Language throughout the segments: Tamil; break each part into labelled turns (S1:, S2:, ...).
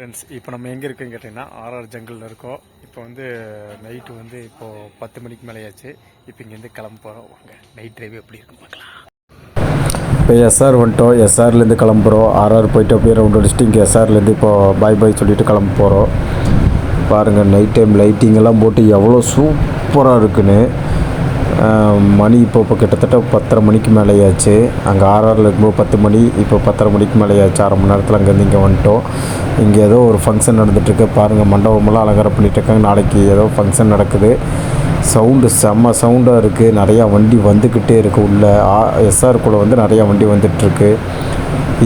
S1: ஃப்ரெண்ட்ஸ் இப்போ நம்ம எங்கே இருக்குன்னு கேட்டிங்கன்னா ஆர்ஆர் ஜங்கிளில் இருக்கோம். இப்போ வந்து நைட்டு வந்து இப்போது பத்து மணிக்கு மேலேயாச்சு. இப்போ இங்கேருந்து கிளம்ப போகிறோம் வாங்க நைட் டிரைவ் எப்படி இருக்குன்னு பார்க்கலாம்.
S2: இப்போ எஸ்ஆர் வந்துட்டோம். எஸ்ஆர்லேருந்து கிளம்புறோம். ஆர்ஆர் போயிட்டு அப்படியே ரவுண்ட் அடிச்சுட்டு இங்கே எஸ்ஆர்லேருந்து இப்போ பாய் பாய் சொல்லிட்டு கிளம்ப போகிறோம் பாருங்கள் நைட் டைம் லைட்டிங் எல்லாம் போட்டு எவ்வளோ சூப்பராக இருக்குன்னு. மணி இப்போ இப்போ கிட்டத்தட்ட பத்தரை மணிக்கு மேலேயாச்சு. அங்கே ஆர்ஆரில் இருக்கும்போது பத்து மணி இப்போ பத்தரை மணிக்கு மேலேயாச்சு. அரை மணி நேரத்தில் அங்கேருந்து இங்கே வந்துட்டோம். இங்கே ஏதோ ஒரு ஃபங்க்ஷன் நடந்துகிட்ருக்கு பாருங்கள் மண்டபமெல்லாம் அலங்காரம் பண்ணிட்டு இருக்காங்க நாளைக்கு ஏதோ ஃபங்க்ஷன் நடக்குது. சவுண்டு செம்ம சவுண்டாக இருக்குது நிறையா வண்டி வந்துக்கிட்டே இருக்குது உள்ளே. எஸ்ஆர் கூட வந்து நிறையா வண்டி வந்துட்டுருக்கு.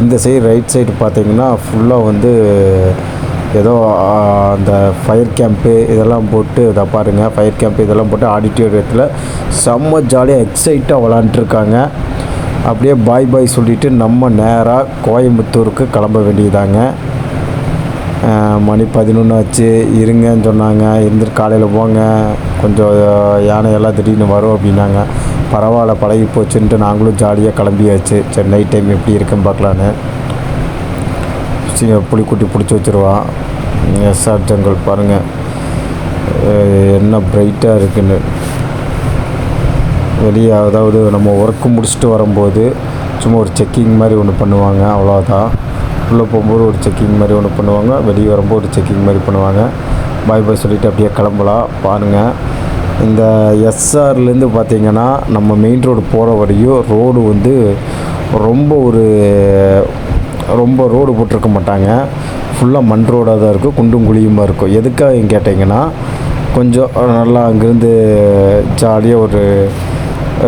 S2: இந்த சைடு ரைட் சைடு பார்த்தீங்கன்னா ஃபுல்லாக வந்து ஏதோ அந்த ஃபயர் கேம்ப்பு இதெல்லாம் போட்டு இதை பாருங்கள் ஃபயர் கேம்ப் இதெல்லாம் போட்டு ஆடிட்டோரியத்தில் செம்ம ஜாலியாக எக்ஸைட்டாக விளாண்டுருக்காங்க. அப்படியே பாய் பாய் சொல்லிவிட்டு நம்ம நேராக கோயம்புத்தூருக்கு கிளம்ப வேண்டியதாங்க. மணி பதினொன்று ஆச்சு. இருங்கன்னு சொன்னாங்க. இருந்துட்டு காலையில் போங்க. கொஞ்சம் யானையெல்லாம் திடீர்னு வரும் அப்படின்னாங்க. பரவாயில்ல பழகி போச்சுன்ட்டு நாங்களும் ஜாலியாக கிளம்பியாச்சு. சரி நைட் டைம் எப்படி இருக்குன்னு பார்க்கலான்னு. சீ- புளிக்குட்டி பிடிச்சி வச்சுருவான் எஸ்ஆர் ஜங்கல் பாருங்கள் என்ன பிரைட்டாக இருக்குன்னு. வெளியே அதாவது நம்ம ஒர்க்கு முடிச்சுட்டு வரும்போது சும்மா ஒரு செக்கிங் மாதிரி ஒன்று பண்ணுவாங்க. அவ்வளோதான் உள்ளே போகும்போது ஒரு செக்கிங் மாதிரி ஒன்று பண்ணுவாங்க. வெளியே வரும்போது ஒரு செக்கிங் மாதிரி பண்ணுவாங்க. பாய் பாய் சொல்லிவிட்டு அப்படியே கிளம்பலாம். பாருங்கள் இந்த எஸ்ஆர்லேருந்து பார்த்திங்கன்னா நம்ம மெயின் ரோடு போகிற வரையும் ரோடு வந்து ரொம்ப ஒரு ரொம்ப ரோடு போட்டிருக்க மாட்டாங்க. ஃபுல்லாக மண் ரோடாக தான் இருக்கும் குண்டும் குழியுமா இருக்கும். எதுக்காக கேட்டிங்கன்னா கொஞ்சம் நல்லா அங்கேருந்து ஜாலியாக ஒரு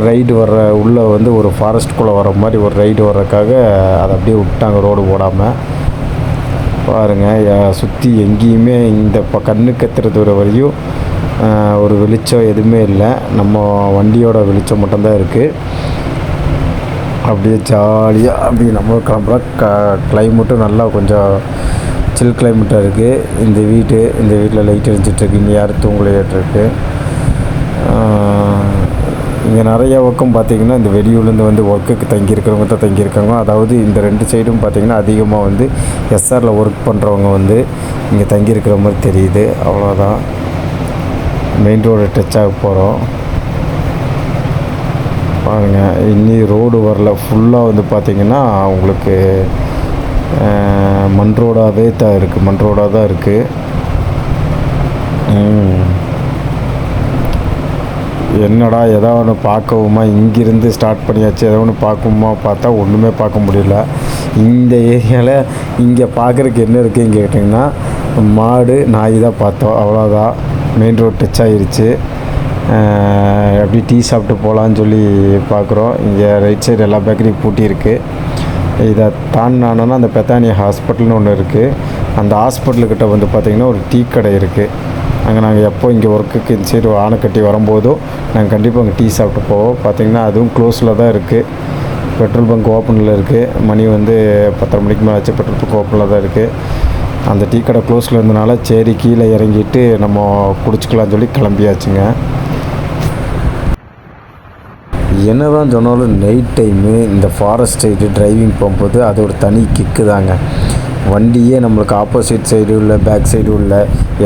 S2: ரைடு வர்ற உள்ளே வந்து ஒரு ஃபாரஸ்ட்குள்ளே வர மாதிரி ஒரு ரைடு வர்றதுக்காக அதை அப்படியே விட்டாங்க ரோடு போடாமல் பாருங்கள் சுற்றி எங்கேயுமே இந்த இப்போ கண்ணுக்கு எத்துற தூரம் வரையும் ஒரு வெளிச்சம் எதுவுமே இல்லை. நம்ம வண்டியோட வெளிச்சம் மட்டும்தான் இருக்குது அப்படியே ஜாலியாக அப்படியே நம்ம கிளம்புறோம். க கிளைமேட்டும் நல்லா கொஞ்சம் சில் கிளைமேட்டாக இருக்குது இந்த வீட்டு இந்த வீட்டில் லைட் எரிஞ்சிட்ருக்கு இங்கே யாரும் தூங்கலையாட்டிருக்கு இங்கே நிறைய பக்கம் பார்த்தீங்கன்னா இந்த வெளியூர்லேருந்து வந்து ஒர்க்குக்கு தங்கியிருக்கிறவங்க தான் தங்கியிருக்காங்க. அதாவது இந்த ரெண்டு சைடும் பார்த்தீங்கன்னா அதிகமாக வந்து எஸ்ஆரில் ஒர்க் பண்ணுறவங்க வந்து இங்கே தங்கியிருக்கிற மாதிரி தெரியுது. அவ்வளோதான் மெயின் ரோடு டச் ஆக போகிறோம் பாருங்க இன்னி ரோடு வரல. ஃபுல்லாக வந்து பார்த்திங்கன்னா உங்களுக்கு மண் ரோடாகவே தான் இருக்குது மண் ரோடாக தான் இருக்குது என்னடா எதா ஒன்று பார்க்கவுமா? இங்கிருந்து ஸ்டார்ட் பண்ணியாச்சு. எதோ ஒன்று பார்க்கவுமா பார்த்தா ஒன்றுமே பார்க்க முடியல. இந்த ஏரியாவில் இங்கே பார்க்குறதுக்கு என்ன இருக்குதுன்னு கேட்டிங்கன்னா மாடு நாய் தான் பார்த்தோம். அவ்வளோதான் மெயின் ரோட் டச் ஆகிருச்சு அப்படி டீ சாப்பிட்டு போகலான்னு சொல்லி பார்க்குறோம். இங்கே ரைட் சைடு எல்லா பேக்கரியும் பூட்டியிருக்கு இதை தாண்டினானோன்னா அந்த பெத்தானியா ஹாஸ்பிட்டல்னு ஒன்று இருக்குது அந்த ஹாஸ்பிட்டலுக்கிட்ட வந்து பார்த்திங்கன்னா ஒரு டீ கடை இருக்குது அங்கே நாங்கள் எப்போ இங்கே ஒர்க்குக்கு இந்த சைடு ஆனைக்கட்டி வரும்போதும் நாங்கள் கண்டிப்பாக அங்கே டீ சாப்பிட்டு போவோம் பார்த்திங்கன்னா அதுவும் க்ளோஸில் தான் இருக்குது பெட்ரோல் பங்க் ஓப்பனில் இருக்குது மணி வந்து பத்தரை மணிக்கு மேலே ஆச்சு. பெட்ரோல் பங்க் ஓப்பனில் தான் இருக்குது அந்த டீ கடை க்ளோஸில் இருந்தனால சரி கீழே இறங்கிட்டு நம்ம குடிச்சிக்கலாம்னு சொல்லி கிளம்பியாச்சுங்க. என்ன தான் சொன்னாலும் நைட் டைமு இந்த ஃபாரஸ்ட் சைடு டிரைவிங் போகும்போது அது ஒரு தனி கிக்கு தாங்க. வண்டியே நம்மளுக்கு ஆப்போசிட் சைடு உள்ள பேக் சைடு உள்ள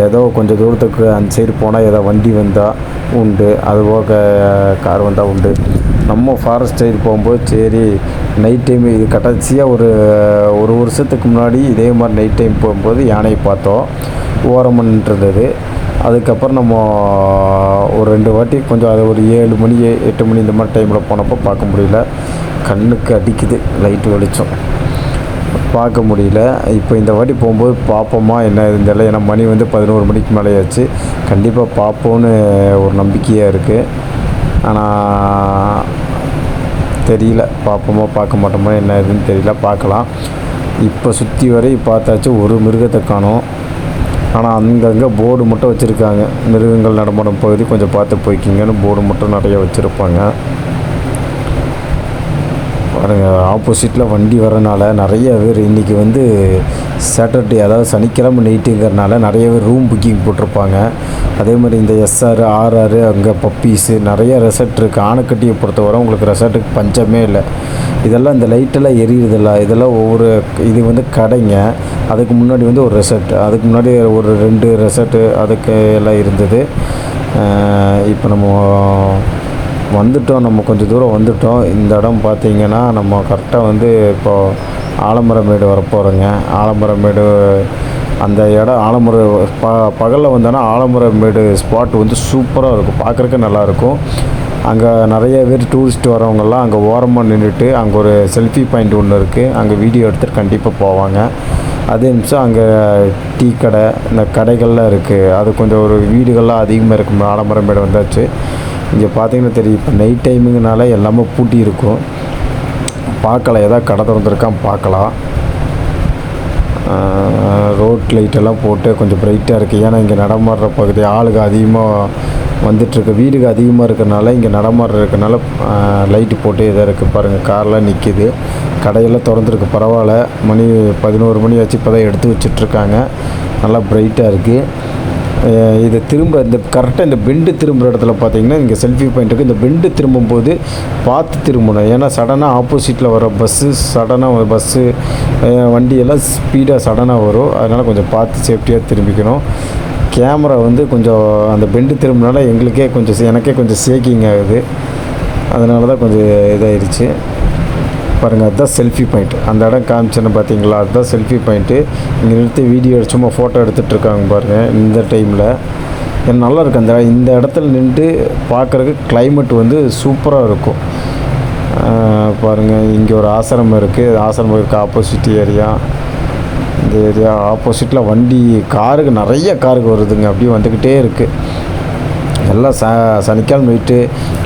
S2: ஏதோ கொஞ்சம் தூரத்துக்கு அந்த சைடு போனால் ஏதோ வண்டி வந்தால் உண்டு. அது போக கார் வந்தால் உண்டு. நம்ம ஃபாரஸ்ட் சைடு போகும்போது சரி நைட் டைம் இது கடைசியாக ஒரு ஒரு வருஷத்துக்கு முன்னாடி இதே மாதிரி நைட் டைம் போகும்போது யானையை பார்த்தோம். ஓரமாக அதுக்கப்புறம் நம்ம ஒரு ரெண்டு வாட்டி கொஞ்சம் அது ஒரு ஏழு மணி எட்டு மணி இந்த மாதிரி டைமில் போனப்போ பார்க்க முடியல. கண்ணுக்கு அடிக்குது லைட்டு வெளிச்சம். பார்க்க முடியல. இப்போ இந்த வாட்டி போகும்போது பார்ப்போமா என்ன இதுன்னு தெரியல. ஏன்னா மணி வந்து பதினோரு மணிக்கு மேலேயாச்சு. கண்டிப்பாக பார்ப்போன்னு ஒரு நம்பிக்கையாக இருக்குது ஆனால் தெரியல. பார்ப்போமா பார்க்க மாட்டோமா என்ன இதுன்னு தெரியல. பார்க்கலாம். இப்போ சுற்றி வரை பார்த்தாச்சு ஒரு மிருகத்தை காணோம். ஆனால் அங்கங்கே போர்டு மட்டும் வச்சுருக்காங்க. மிருகங்கள் நடமாடும் பகுதி கொஞ்சம் பார்த்து போய்க்கிங்கன்னு போர்டு மட்டும் நிறைய வச்சுருப்பாங்க. பாருங்கள் ஆப்போசிட்டில் வண்டி வரனால நிறைய பேர் இன்றைக்கி வந்து சாட்டர்டே அதாவது சனிக்கிழமை நைட்டுங்கிறனால நிறைய பேர் ரூம் புக்கிங் போட்டிருப்பாங்க. அதே மாதிரி இந்த எஸ்ஆர் ஆர்ஆர் அங்கே பப்பீஸு நிறைய ரெசார்ட் இருக்குது ஆனைக்கட்டியை பொறுத்தவரை உங்களுக்கு ரெசார்ட்டுக்கு பஞ்சமே இல்லை. இதெல்லாம் இந்த லைட்டெல்லாம் எரியுறதில்ல. இதெல்லாம் ஒவ்வொரு இது வந்து கடைங்க. அதுக்கு முன்னாடி வந்து ஒரு ரெசார்ட் அதுக்கு முன்னாடி ஒரு ரெண்டு ரெசார்ட்டு அதுக்கு எல்லாம் இருந்தது. இப்போ நம்ம வந்துட்டோம் நம்ம கொஞ்சம் தூரம் வந்துட்டோம். இந்த இடம் பார்த்தீங்கன்னா நம்ம கரெக்டாக வந்து இப்போது ஆலமரமேடு வரப்போகிறோங்க ஆலமரமேடு அந்த இடம் ஆலமர ப பகலில் வந்தோன்னா ஆலமரமேடு ஸ்பாட் வந்து சூப்பராக இருக்கும். பார்க்குறக்கு நல்லாயிருக்கும் அங்கே நிறைய பேர் டூரிஸ்ட் வரவங்கெல்லாம் அங்கே ஓரமாக நின்றுட்டு அங்கே ஒரு செல்ஃபி பாயிண்ட் ஒன்று இருக்குது அங்கே வீடியோ எடுத்துகிட்டு கண்டிப்பாக போவாங்க. அதே நிமிஷம் அங்கே டீ கடை இந்த கடைகள்லாம் இருக்குது அது கொஞ்சம் ஒரு வீடுகள்லாம் அதிகமாக இருக்கும். ஆலமரமேடு வந்தாச்சு. இங்கே பார்த்தீங்கன்னா தெரியும் இப்போ நைட் டைமிங்னால எல்லாமே பூட்டி இருக்கும். பார்க்கலாம் ஏதாவது கடை திறந்துருக்கான் பார்க்கலாம். ரோட் லைட்டெல்லாம் போட்டு கொஞ்சம் பிரைட்டாக இருக்குது ஏன்னா இங்கே நடமாடுற பகுதி ஆளுங்க அதிகமாக வந்துட்டுருக்கு வீடுங்க அதிகமாக இருக்கிறனால இங்கே நடமாடுற இருக்கனால லைட்டு போட்டு இதாக இருக்குது பாருங்கள் கார்லாம் நிற்கிது கடையெல்லாம் திறந்துருக்கு. பரவாயில்ல. மணி பதினோரு மணி ஆச்சு இப்போ தான் எடுத்து வச்சிட்ருக்காங்க நல்லா பிரைட்டாக இருக்குது இது திரும்ப இந்த கரெக்டாக இந்த பெண்டு திரும்புகிற இடத்துல பார்த்தீங்கன்னா இங்கே செல்ஃபி பாயிண்ட் இருக்குது இந்த பெண்டு திரும்பும்போது பார்த்து திரும்பணும். ஏன்னா சடனாக ஆப்போசிட்டில் வர பஸ்ஸு சடனாக பஸ்ஸு வண்டியெல்லாம் ஸ்பீடாக சடனாக வரும். அதனால் கொஞ்சம் பார்த்து சேஃப்டியாக திரும்பிக்கணும். கேமரா வந்து கொஞ்சம் அந்த பெண்டு திரும்பினால எங்களுக்கே கொஞ்சம் எனக்கே கொஞ்சம் சேக்கிங் ஆகுது. அதனால தான் கொஞ்சம் இதாயிருச்சு. பாருங்கள் அதுதான் செல்ஃபி பாயிண்ட் அந்த இடம் காமிச்சேன்னு பார்த்தீங்களா அதுதான் செல்ஃபி பாயிண்ட்டு இங்கே நிறுத்தி வீடியோ சும்மா ஃபோட்டோ எடுத்துகிட்டு இருக்காங்க பாருங்கள் இந்த டைமில் எனக்கு நல்லா இருக்கு அந்த இந்த இடத்துல நின்று பார்க்குறக்கு கிளைமேட் வந்து சூப்பராக இருக்கும். பாருங்கள் இங்கே ஒரு ஆசிரமம் இருக்குது ஆசிரமம் இருக்குது ஆப்போசிட் ஏரியா இந்த ஏரியா ஆப்போசிட்டில் வண்டி காருக்கு நிறைய காருக்கு வருதுங்க. அப்படியே வந்துக்கிட்டே இருக்குது எல்லாம் ச சனிக்கிழமை போயிட்டு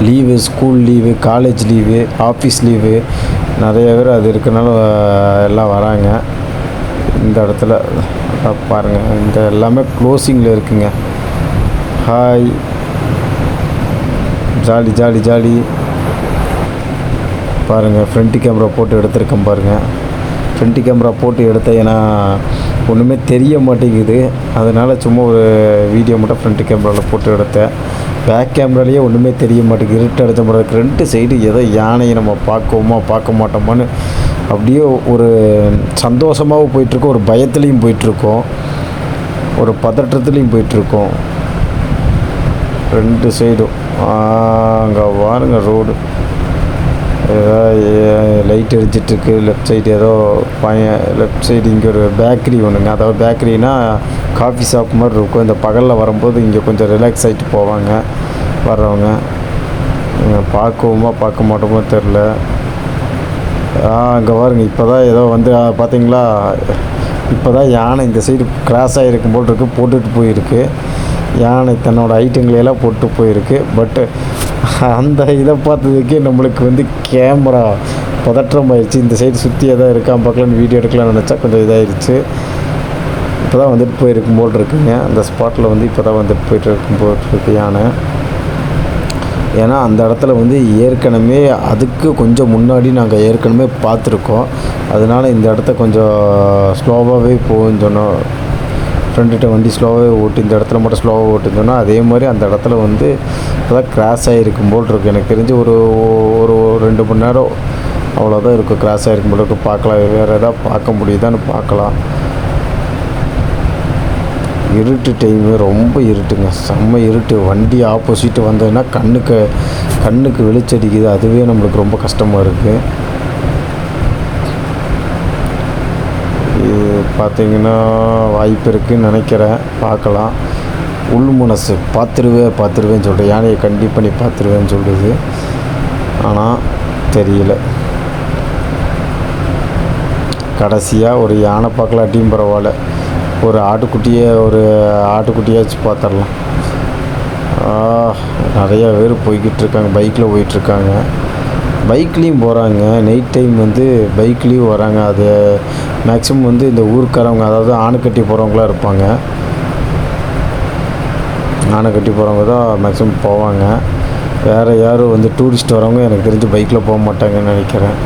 S2: leave school leave college leave office leave நிறைய பேர் அது இருக்கனால எல்லாம் வராங்க. இந்த இடத்துல பாருங்கள் இந்த எல்லாமே க்ளோசிங்கில் இருக்குங்க. Hi jolly jolly jolly. பாருங்கள் ஃப்ரண்ட் கேமரா போட்டு எடுத்திருக்கேன் பாருங்கள் ஃப்ரண்ட் கேமரா போட்டு எடுத்தேன். ஏன்னா ஒன்றுமே தெரிய மாட்டேங்குது. அதனால் சும்மா ஒரு வீடியோ மட்டும் ஃப்ரண்ட் கேமராவில் போட்டு எடுத்தேன். பேக் கேமராலேயே ஒன்றுமே தெரிய மாட்டேங்குது. இருட்டு அடித்த மாதிரி ரெண்டு சைடு எதோ யானையை நம்ம பார்க்கவோமா பார்க்க மாட்டோமான்னு அப்படியே ஒரு சந்தோஷமாகவும் போயிட்டுருக்கோம். ஒரு பயத்துலேயும் போயிட்டுருக்கோம். ஒரு பதற்றத்துலேயும் போயிட்டுருக்கோம். ரெண்டு சைடும் அங்கே வாருங்க ரோடு லைட் எரிஞ்சிட்ருக்கு லெஃப்ட் சைடு ஏதோ பையன் லெஃப்ட் சைடு இங்கே ஒரு பேக்கரி ஒன்றுங்க அதாவது பேக்கரினா காஃபி ஷாப் மாதிரி இருக்கும். இந்த பகலில் வரும்போது இங்கே கொஞ்சம் ரிலாக்ஸ் ஆகிட்டு போவாங்க வர்றவங்க. பார்க்கவுமா பார்க்க மாட்டோமோ தெரில அங்கே பாருங்க இப்போ தான் ஏதோ வந்து பார்த்தீங்களா இப்போ தான் யானை இந்த சைடு கிராஸ் ஆகிருக்கும் போல் இருக்குது போட்டுட்டு போயிருக்கு. யானை தன்னோட ஐட்டங்களையெல்லாம் போட்டு போயிருக்கு. பட்டு அந்த இதை பார்த்ததுக்கே நம்மளுக்கு வந்து கேமரா பதற்றம் ஆயிடுச்சு. இந்த சைடு சுற்றி எதாவது இருக்கான் பார்க்கலான்னு வீடியோ எடுக்கலாம்னு நினச்சா கொஞ்சம் இதாகிடுச்சு இப்போ தான் வந்துட்டு போயிருக்கும் போல் இருக்குங்க. அந்த ஸ்பாட்டில் வந்து இப்போ தான் வந்துட்டு போயிட்டு இருக்கும் போல் இருக்கு யானை. ஏன்னா அந்த இடத்துல வந்து ஏற்கனவே அதுக்கு கொஞ்சம் முன்னாடி நாங்கள் ஏற்கனவே பார்த்துருக்கோம். அதனால் இந்த இடத்த கொஞ்சம் ஸ்லோவாகவே போகும் சொன்னோம். ஃப்ரெண்டுகிட்ட வண்டி ஸ்லோவாகவே ஓட்டி இந்த இடத்துல மட்டும் ஸ்லோவாக ஓட்டுன்னு சொன்னால் அதே மாதிரி அந்த இடத்துல வந்து இப்போதான் கிராஸ் ஆகிருக்கும் போல் இருக்கும் எனக்கு தெரிஞ்சு ஒரு ஒரு ஒரு ரெண்டு மணி நேரம் அவ்வளோதான் இருக்கும். கிராஸ் ஆகிருக்கும் போல் இருக்கு. பார்க்கலாம். வேறு எதாவது பார்க்க முடியுதான்னு பார்க்கலாம். இருட்டு டைமு ரொம்ப இருட்டுங்க. செம்ம இருட்டு. வண்டி ஆப்போசிட் வந்ததுன்னா கண்ணுக்கு கண்ணுக்கு வெளிச்சடிக்குது. அதுவே நம்மளுக்கு ரொம்ப கஷ்டமாக இருக்குது இது பார்த்தீங்கன்னா வாய்ப்பு இருக்குதுன்னு நினைக்கிறேன். பார்க்கலாம். உள் மனசு. பார்த்துருவேன் பார்த்துருவேன்னு சொல்லிட்டு யானையை கண்டிப்பாக நீ பார்த்துருவேன்னு சொல்லுது ஆனால் தெரியல. கடைசியாக ஒரு யானை பார்க்கலாட்டியும் பரவாயில்ல. ஒரு ஆட்டுக்குட்டியை ஒரு ஆட்டுக்குட்டியாச்சும் பார்த்துடலாம். நிறையா பேர் போய்கிட்டு இருக்காங்க. பைக்கில் போயிட்டுருக்காங்க பைக்லேயும் போகிறாங்க நைட் டைம் வந்து பைக்லேயும் வராங்க. அது மேக்ஸிமம் வந்து இந்த ஊருக்காரவங்க அதாவது ஆணுக்கட்டி போகிறவங்களாம் இருப்பாங்க. ஆனைக்கட்டி போகிறவங்க தான் மேக்ஸிமம் போவாங்க. வேறு யாரும் வந்து டூரிஸ்ட் வரவங்க எனக்கு தெரிஞ்சு பைக்கில் போக மாட்டாங்கன்னு நினைக்கிறேன்.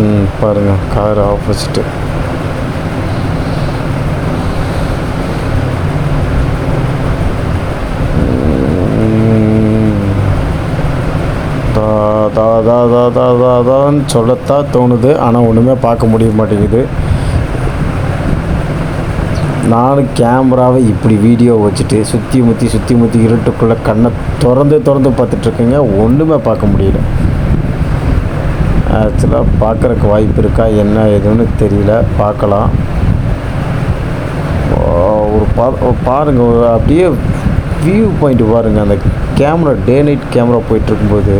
S2: ம் பாருங்கள் கார் ஆப்போசிட்டு தா தா தா தா சொல்லத்தான் தோணுது. ஆனால் ஒன்றுமே பார்க்க முடிய மாட்டேங்குது. நானும் கேமராவை இப்படி வீடியோ வச்சுட்டு சுற்றி முற்றி சுற்றி முற்றி இருட்டுக்குள்ளே கண்ணை திறந்து திறந்து பார்த்துட்ருக்கேங்க. ஒன்றுமே பார்க்க முடியல. ஆக்சுவலாக பார்க்குறக்கு வாய்ப்பு இருக்கா? என்ன ஏதுன்னு தெரியல. பார்க்கலாம். ஒரு பா ஒரு அப்படியே வியூ பாயிண்ட் பாருங்கள் அந்த கேமரா டே நைட் கேமரா போயிட்டு இருக்கும்போது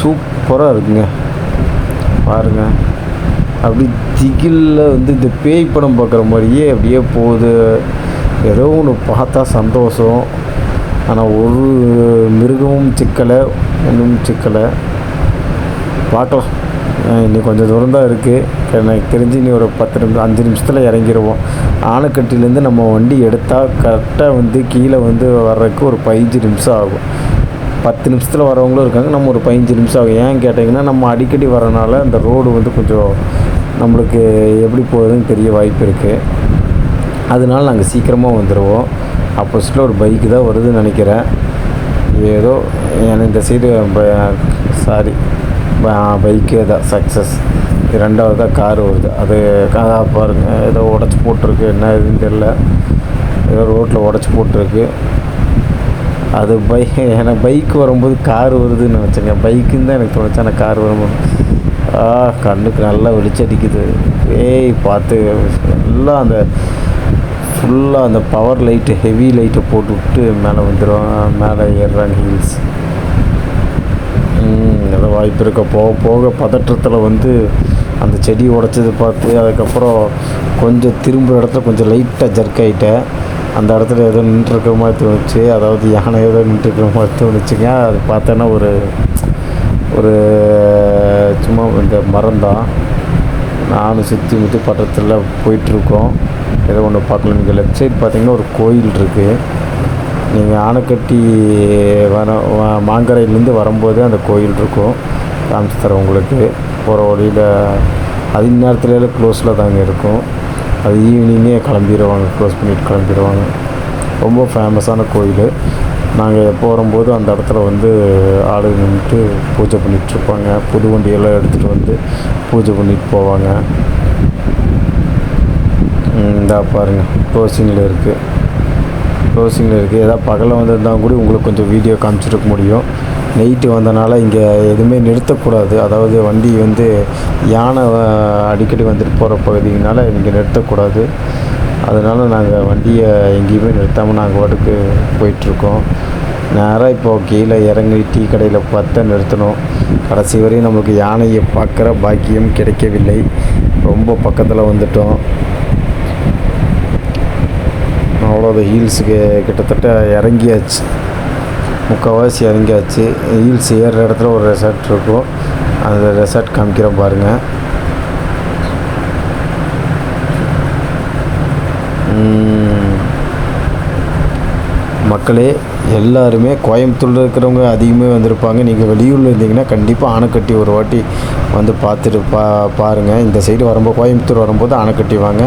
S2: சூப்பராக இருக்குங்க. பாருங்க. அப்படி திகில்ல வந்து இந்த பேய் படம் பார்க்குற மாதிரியே அப்படியே போகுது. ஏதோ ஒன்று பார்த்தா சந்தோஷம். ஆனால் ஒரு மிருகமும் சிக்கலை ஒன்றும் சிக்கலை. பார்க்கலாம். இன்னும் கொஞ்சம் தூரம் தான் இருக்குது எனக்கு தெரிஞ்சு இனி ஒரு பத்து நிமிஷம் அஞ்சு நிமிஷத்தில் இறங்கிடுவோம் ஆனைக்கட்டிலேருந்து நம்ம வண்டி எடுத்தால் கரெக்டாக வந்து கீழே வந்து வர்றதுக்கு ஒரு பதினஞ்சு நிமிஷம் ஆகும். பத்து நிமிஷத்தில் வரவங்களும் இருக்காங்க. நம்ம ஒரு பதினஞ்சு நிமிஷம் ஆகும். ஏன் கேட்டிங்கன்னா நம்ம அடிக்கடி வரனால அந்த ரோடு வந்து கொஞ்சம் நம்மளுக்கு எப்படி போகுதுன்னு தெரிய வாய்ப்பு இருக்குது அதனால நாங்கள் சீக்கிரமாக வந்துடுவோம் ஆப்போசிட்டில் ஒரு பைக்கு தான் வருதுன்னு நினைக்கிறேன். ஏதோ எனக்கு இந்த சைடு சாரி பைக்கே தான் சக்ஸஸ் ரெண்டாவதாக கார் வருது. அது கதா பாருங்கள் ஏதோ உடச்சி போட்டிருக்கு. என்ன இதுன்னு தெரில ஏதோ ரோட்டில் உடச்சி போட்டிருக்கு. அது பை எனக்கு பைக் வரும்போது கார் வருதுன்னு நினச்சேங்க. பைக்குன்னு தான் எனக்கு தோணுச்சு. ஆனால் கார் வரும்போது ஆ கண்ணுக்கு நல்லா வெளிச்சடிக்குது ஏய் பார்த்து நல்லா அந்த ஃபுல்லாக அந்த பவர் லைட்டு ஹெவி லைட்டை போட்டு விட்டு மேலே வந்துடும் மேலே ஏறுறாங்க ஹீல்ஸ் ஏதோ வாய்ப்பு இருக்க. போக போக பதற்றத்தில் வந்து அந்த செடி உடச்சது பார்த்து அதுக்கப்புறம் கொஞ்சம் திரும்புகிற இடத்துல கொஞ்சம் லைட்டாக ஜர்க் ஆகிட்டேன் அந்த இடத்துல ஏதோ நின்றுருக்கிற மாதிரி தோணுச்சு. அதாவது யானை ஏதோ நின்றுருக்கிற மாதிரி தோணுச்சுங்க. அது பார்த்தோன்னா ஒரு ஒரு சும்மா இந்த மரம் தான் நானும் சுற்றி முற்றி பட்டத்தில் போயிட்டுருக்கோம். ஏதோ ஒன்று பார்க்கல நீங்கள் லெஃப்ட் சைடு பார்த்தீங்கன்னா ஒரு கோயில் இருக்குது நீங்கள் ஆனைக்கட்டி வர மாங்கரையிலேருந்து வரும்போது அந்த கோயில் இருக்கும். காமிச்சு தரேன் உங்களுக்கு. போகிற வழியில் அதிக நேரத்துலேயே க்ளோஸில் தாங்க இருக்கும். அது ஈவினிங்கே கிளம்பிடுவாங்க க்ளோஸ் பண்ணிட்டு கிளம்பிடுவாங்க. ரொம்ப ஃபேமஸான கோயில். நாங்கள் போகும்போது அந்த இடத்துல வந்து ஆடு நின்றுட்டு பூஜை பண்ணிகிட்ருப்பாங்க. புது வண்டியெல்லாம் எடுத்துகிட்டு வந்து பூஜை பண்ணிட்டு போவாங்க. இந்தா பாருங்கள் க்ளோசிங்கில் இருக்குது க்ளோசிங்கில் இருக்குது ஏதாவது பகலில் வந்திருந்தால் கூட உங்களுக்கு கொஞ்சம் வீடியோ காமிச்சிருக்க முடியும். நைட்டு வந்தனால இங்கே எதுவுமே நிறுத்தக்கூடாது. அதாவது வண்டி வந்து யானை அடிக்கடி வந்துட்டு போகிற பகுதினால இங்கே நிறுத்தக்கூடாது. அதனால் நாங்கள் வண்டியை எங்கேயுமே நிறுத்தாமல் நாங்கள் பாட்டுக்கு போயிட்டுருக்கோம். நேராக இப்போது கீழே இறங்கி டீ கடையில் பார்த்தா நிறுத்தணும். கடைசி வரையும் நமக்கு யானையை பார்க்குற பாக்கியம் கிடைக்கவில்லை. ரொம்ப பக்கத்தில் வந்துட்டோம். அவ்வளோதான் ஹீல்ஸுக்கு கிட்டத்தட்ட இறங்கியாச்சு. முக்கால்வாசி இறங்கியாச்சு. ஹீல்ஸ் ஏறுற இடத்துல ஒரு ரெசார்ட் இருக்கும். அந்த ரெசார்ட் காமிக்கிறேன் பாருங்கள் உம். மக்களே எல்லாருமே கோயம்புத்தூரில் இருக்கிறவங்க அதிகமாக வந்திருப்பாங்க. நீங்கள் வெளியூரில் இருந்தீங்கன்னா கண்டிப்பாக ஆனைக்கட்டி ஒரு வாட்டி வந்து பார்த்துட்டு பா பாருங்கள் இந்த சைடு வரும்போது கோயம்புத்தூர் வரும்போது ஆனைக்கட்டி வாங்க.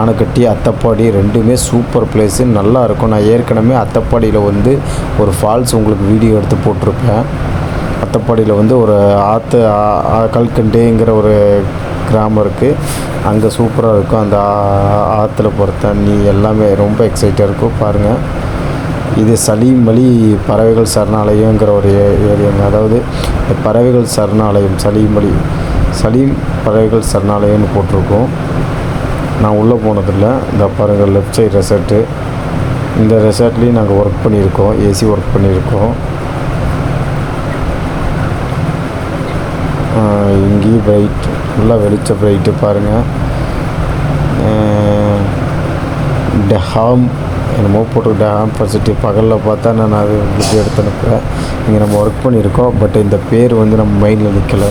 S2: ஆனைக்கட்டி அத்தப்பாடி ரெண்டுமே சூப்பர் பிளேஸு நல்லா இருக்கும். நான் ஏற்கனவே அத்தப்பாடியில் வந்து ஒரு ஃபால்ஸ் உங்களுக்கு வீடியோ எடுத்து போட்டிருப்பேன். அத்தப்பாடியில் வந்து ஒரு ஆற்று கல்கண்டேங்கிற ஒரு கிராமம் இருக்குது அங்கே சூப்பராக இருக்கும். அந்த ஆற்றுல போகிற தண்ணி எல்லாமே ரொம்ப எக்ஸைட்டாக இருக்கும். பாருங்கள் இது சலீம் வலி பறவைகள் சரணாலயங்கிற ஒரு ஏரியாங்க. அதாவது பறவைகள் சரணாலயம் சலீம் வலி சலீம் பறவைகள் சரணாலயம்னு போட்டிருக்கோம். நான் உள்ளே போனதில்லை. இந்த பாருங்கள் லெஃப்ட் சைடு ரெசார்ட்டு இந்த ரெசார்ட்லேயும் நாங்கள் ஒர்க் பண்ணியிருக்கோம். ஏசி ஒர்க் பண்ணியிருக்கோம். இங்கேயும் பிரைட் ஃபுல்லாக வெளிச்ச பிரைட்டு பாருங்கள் டெஹாம் என்னமோ போட்டுக்கிட்டேன். டஹாம் பசிட்டி பகலில் பார்த்தா நான் அது வீடியோ எடுத்து அனுப்புகிறேன் இங்கே நம்ம ஒர்க் பண்ணியிருக்கோம். பட் இந்த பேர் வந்து நம்ம மைண்டில் நிற்கலை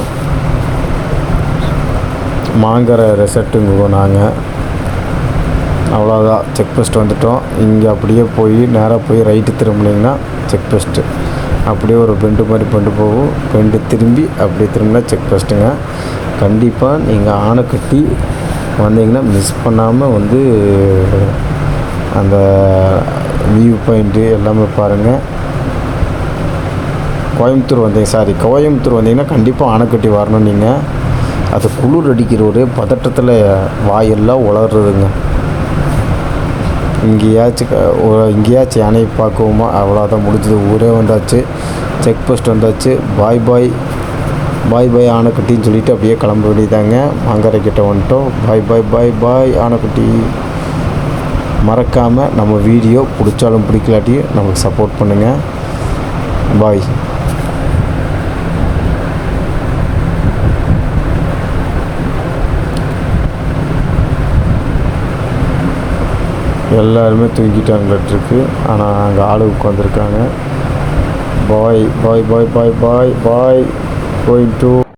S2: மாங்கரை ரெசர்ட்டுங்குவோம் நாங்கள் அவ்வளோதான் செக் போஸ்ட் வந்துட்டோம். இங்கே அப்படியே போய் நேராக போய் ரைட்டு திரும்பினீங்கன்னா செக் போஸ்ட்டு அப்படியே ஒரு பெண்டு மாதிரி பெண்டு போகும். பெண்டு திரும்பி அப்படியே திரும்பினா செக் போஸ்ட்டுங்க கண்டிப்பாக நீங்கள் ஆணை கட்டி வந்தீங்கன்னா மிஸ் பண்ணாமல் வந்து அந்த வியூ பாயிண்ட்டு எல்லாமே பாருங்கள் கோயம்புத்தூர் வந்தீங்க சாரி கோயம்புத்தூர் வந்தீங்கன்னா கண்டிப்பாக அணைக்கட்டி வரணும் நீங்கள் அது குளிர் அடிக்கிற ஒரு பதட்டத்தில் வாயெல்லாம் உளறுதுங்க இங்கேயாச்சும் இங்கேயாச்சும் யானையை பார்க்குவோமா? அவ்வளோதான் முடிஞ்சது. ஊரே வந்தாச்சு செக் போஸ்ட் வந்தாச்சு. பாய் பாய் பாய் பாய் ஆனைக்குட்டின்னு சொல்லிட்டு அப்படியே கிளம்ப வேண்டியதாங்க மாங்கரை கிட்ட வந்துட்டோம். பாய் பாய் பாய் பாய் ஆனைக்குட்டி. மறக்காமல் நம்ம வீடியோ பிடிச்சாலும் பிடிக்கலாட்டியும் நமக்கு சப்போர்ட் பண்ணுங்கள் பாய் எல்லாருமே தூங்கிட்டாங்களாட்டிருக்கு ஆனால் அங்கே ஆளு உட்காந்துருக்காங்க பாய் பாய் பாய் பாய் பாய் பாய் கோயிங் டூ